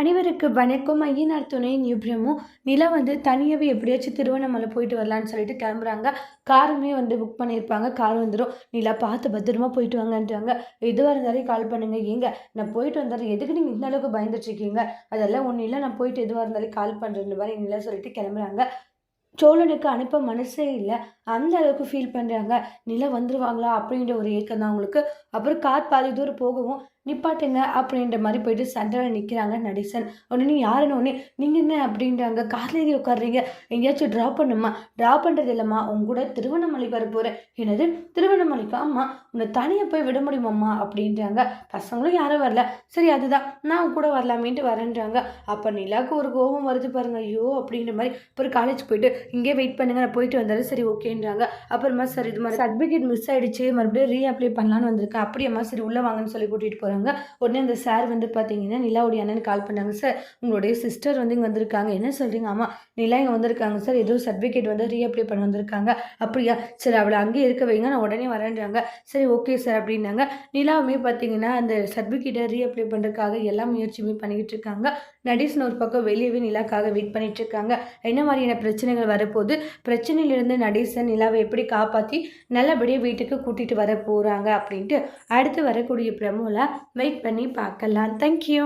அனைவருக்கு வணக்கம். ஐயனார் துணை நியூபிரமும் நிலா வந்து தனியாகவே எப்படியாச்சும் திருவண்ணாமலை போயிட்டு வரலான்னு சொல்லிட்டு கிளம்புறாங்க. காருமே வந்து புக் பண்ணியிருப்பாங்க. கார் வந்துடும் நிலா பார்த்து பத்திரமா போயிட்டு வாங்கன்றாங்க. எதுவாக இருந்தாலும் கால் பண்ணுங்க. ஏங்க நான் போயிட்டு வந்தாலும் எதுக்கு நீங்கள் இந்த அளவுக்கு பயந்துட்டு இருக்கீங்க? அதெல்லாம் ஒன்றும் இல்லை. நான் போயிட்டு எதுவாக இருந்தாலும் கால் பண்ணுறேன் மாதிரி நிலா சொல்லிட்டு கிளம்புறாங்க. சோழனுக்கு அனுப்ப மனசே இல்லை. அந்த அளவுக்கு ஃபீல் பண்ணுறாங்க நிலா வந்துடுவாங்களா அப்படின்ற ஒரு ஏக்கம் தான் அவங்களுக்கு. அப்புறம் கார் பாதி தூரம் போகவும் நிப்பாட்டுங்க அப்படின்ற மாதிரி போயிட்டு சண்டையில் நிற்கிறாங்க நடேசன். உடனே யாருன்னு உடனே நீங்கள் என்ன அப்படின்றாங்க. காரில் ஏறி உட்காடுறீங்க எங்கேயாச்சும் ட்ராப் பண்ணுமா? ட்ராப் பண்ணுறது இல்லைம்மா. உங்க கூட திருவண்ணாமலைக்கு வர போகிறேன் என்னது? திருவண்ணாமலைக்கு? அம்மா உன்னை தனியாக போய் விட முடியுமாம்மா? அப்படின்றாங்க. பசங்களும் யாரும் வரல. சரி அதுதான். நான் உன் கூட வரலாமேன்ட்டு வரேன்றாங்க. அப்போ நிலாவுக்கு ஒரு கோபம் வருது பாருங்க. ஐயோ! அப்படின்ற மாதிரி அப்புறம் காலேஜ் போயிட்டு இங்கே வெயிட் பண்ணுங்க. நான் போயிட்டு வந்தாலும் சரி ஓகேன்றாங்க. அப்புறமா சரி இது மாதிரி சர்டிஃபிகேட் மிஸ் ஆகிடுச்சு மறுபடியும் ரீஅப்ளை பண்ணலான்னு வந்திருக்கேன். அப்படியம்மா? சரி உள்ளே வாங்கன்னு சொல்லி கூட்டிகிட்டு போகிறாங்க உடனே அந்த சார் வந்து பார்த்தீங்கன்னா நிலாவுடைய அண்ணன் கால் பண்ணாங்க. சார் உங்களுடைய சிஸ்டர் வந்து இங்கே வந்திருக்காங்க. என்ன சொல்கிறீங்க ஆமாம் நிலா இங்கே வந்திருக்காங்க சார் ஏதோ சர்டிஃபிகேட் வந்து ரீஅப்ளை பண்ண வந்திருக்காங்க. அப்படியா? சரி அவளை அங்கேயே இருக்க வைங்க. நான் உடனே வரேன்றாங்க. சரி ஓகே சார் அப்படின்னாங்க. நிலாவுமே பார்த்தீங்கன்னா அந்த சர்டிஃபிகேட்டை ரீஅப்ளை பண்ணுறதுக்காக எல்லா முயற்சியுமே பண்ணிக்கிட்டு இருக்காங்க. நடேசன் ஒரு பக்கம் வெளியவே நிலாக்காக வெயிட் பண்ணிகிட்டு இருக்காங்க. என்ன மாதிரியான பிரச்சனைகள் வரப்போகுது? பிரச்சனையிலிருந்து நடேசன் நிலாவை எப்படி காப்பாற்றி நல்லபடியாக வீட்டுக்கு கூட்டிகிட்டு வர போகிறாங்க அப்படின்ட்டு அடுத்து வரக்கூடிய பிரமோல வெயிட் பண்ணி பார்க்கலாம். தேங்க்யூ